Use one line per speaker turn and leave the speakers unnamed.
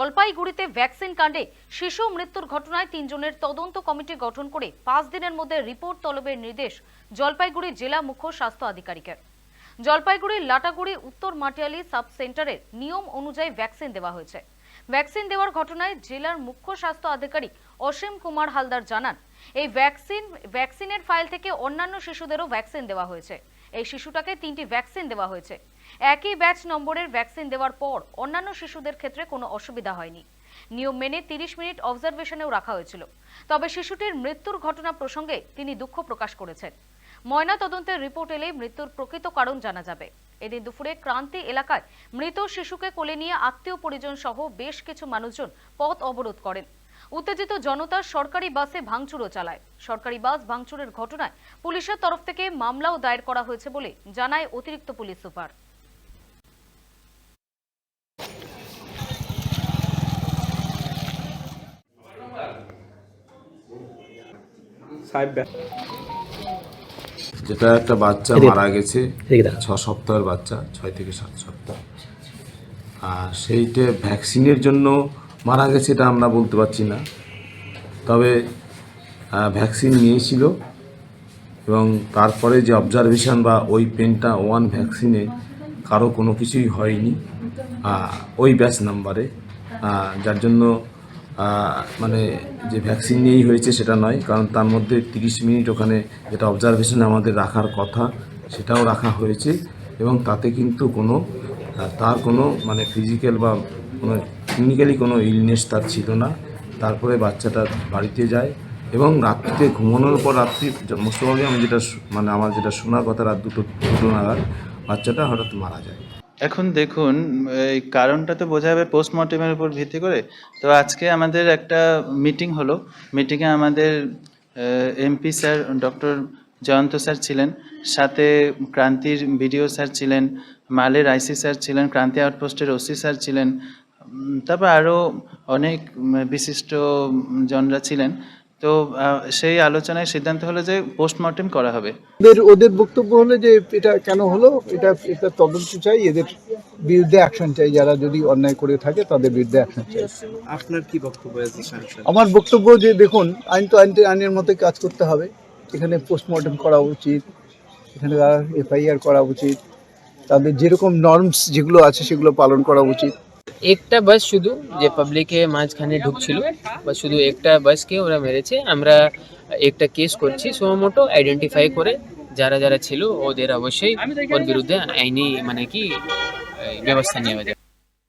জলপাইগুড়িতে ভ্যাকসিন কাণ্ডে শিশু মৃত্যুর ঘটনায় তিনজনের তদন্ত কমিটি গঠন করে পাঁচ দিনের মধ্যে রিপোর্ট তলবের নির্দেশ জলপাইগুড়ি জেলা মুখ্য স্বাস্থ্য আধিকারিকের। জলপাইগুড়ির লাটাগুড়ি উত্তর মাটিয়ালি সাব সেন্টারের নিয়ম অনুযায়ী ভ্যাকসিন দেওয়া হয়েছে। ভ্যাকসিন দেওয়ার ঘটনায় জেলার মুখ্য স্বাস্থ্য আধিকারিক অসীম কুমার হালদার জানান, এই ভ্যাকসিন, ভ্যাকসিনের ফাইল থেকে অন্যান্য শিশুদেরও ভ্যাকসিন দেওয়া হয়েছে। এই শিশুটাকে তিনটি ভ্যাকসিন দেওয়া হয়েছে। একই ব্যাচ নম্বরের ভ্যাকসিন দেওয়ার পর অন্যান্য শিশুদের ক্ষেত্রে কোনো অসুবিধা হয়নি। নিয়ম মেনে তিরিশ মিনিট অবজারভেশনেও রাখা হয়েছিল। তবে শিশুটির মৃত্যুর ঘটনা প্রসঙ্গে তিনি দুঃখ প্রকাশ করেছেন। ময়না তদন্তের রিপোর্ট এলে মৃত্যুর প্রকৃত কারণ জানা যাবে। এদিন দুপুরে ক্রান্তি এলাকায় মৃত শিশুকে কোলে নিয়ে আত্মীয় পরিজন সহ বেশ কিছু মানুষজন পথ অবরোধ করেন। উত্তেজিত জনতা সরকারি বাসে ভাঙচুরও চালায়। সরকারি বাস ভাঙচুরের ঘটনায় পুলিশের তরফ থেকে মামলাও দায়ের করা হয়েছে বলে জানায় অতিরিক্ত পুলিশ সুপার।
সাহেব
যেটা একটা বাচ্চা মারা গেছে ছ সপ্তাহের বাচ্চা ছয় থেকে সাত সপ্তাহ। আর সেইটা ভ্যাকসিনের জন্য মারা গেছে এটা আমরা বলতে পারছি না। তবে ভ্যাকসিন নিয়েছিল এবং তারপরে যে অবজারভেশন বা ওই পেনটা ওয়ান ভ্যাকসিনে কারও কোনো কিছুই হয়নি ওই ব্যাচ নাম্বারে যার জন্য মানে যে ভ্যাকসিন নিয়েই হয়েছে সেটা নয়, কারণ তার মধ্যে তিরিশ মিনিট ওখানে যেটা অবজারভেশনে আমাদের রাখার কথা, সেটাও রাখা হয়েছে এবং তাতে কিন্তু কোনো তার কোনো মানে ফিজিক্যাল বা কোনো ক্লিনিক্যালি কোনো ইলনেস তার ছিল না। তারপরে বাচ্চাটা বাড়িতে যায় এবং রাত্রিতে ঘুমানোর পর রাত্রি মোস্টভাবে আমি যেটা মানে আমার যেটা শোনার কথা রাত দুটো দুটো নাগাদ বাচ্চাটা হঠাৎ মারা যায়।
এখন দেখুন, এই কারণটা তো বোঝা যাবে পোস্টমর্টেমের উপর ভিত্তি করে। তো আজকে আমাদের একটা মিটিং হলো। মিটিংয়ে আমাদের MP sir doctor Jayanta sir ছিলেন। সাথে ক্রান্তির বিডিও স্যার ছিলেন, মালের আইসি স্যার ছিলেন, ক্রান্তি আউটপোস্টের ওসি স্যার ছিলেন। তারপর আরও অনেক বিশিষ্ট জনরা ছিলেন। তো সেই আলোচনায় সিদ্ধান্ত হলো যে পোস্টমর্টেম করা হবে।
ওদের ওদের বক্তব্য হলো যে এটা কেন হলো? এটা এটা তদন্ত চাই এদের বিরুদ্ধে অ্যাকশন চাই। যারা যদি অন্যায় করে থাকে তাদের বিরুদ্ধে অ্যাকশন চাই।
আপনার কি বক্তব্য আছে
আমার বক্তব্য যে দেখুন আইন তো আইন আইনের মতো কাজ করতে হবে। এখানে পোস্টমর্টেম করা উচিত এখানে এফআইআর করা উচিত। তাদের যেরকম নর্মস যেগুলো আছে সেগুলো পালন করা উচিত।
একটা বাস শুধু যে পাবলিকে মাঝখানে ঢুকছিল, বা শুধু একটা বাসকে ওরা মেরেছে। আমরা একটা কেস করছি সোমোটো আইডেন্টিফাই করে, যারা যারা ছিল ওদের অবশ্যই ওর বিরুদ্ধে আইনি মানে কি ব্যবস্থা নেওয়া যাবে।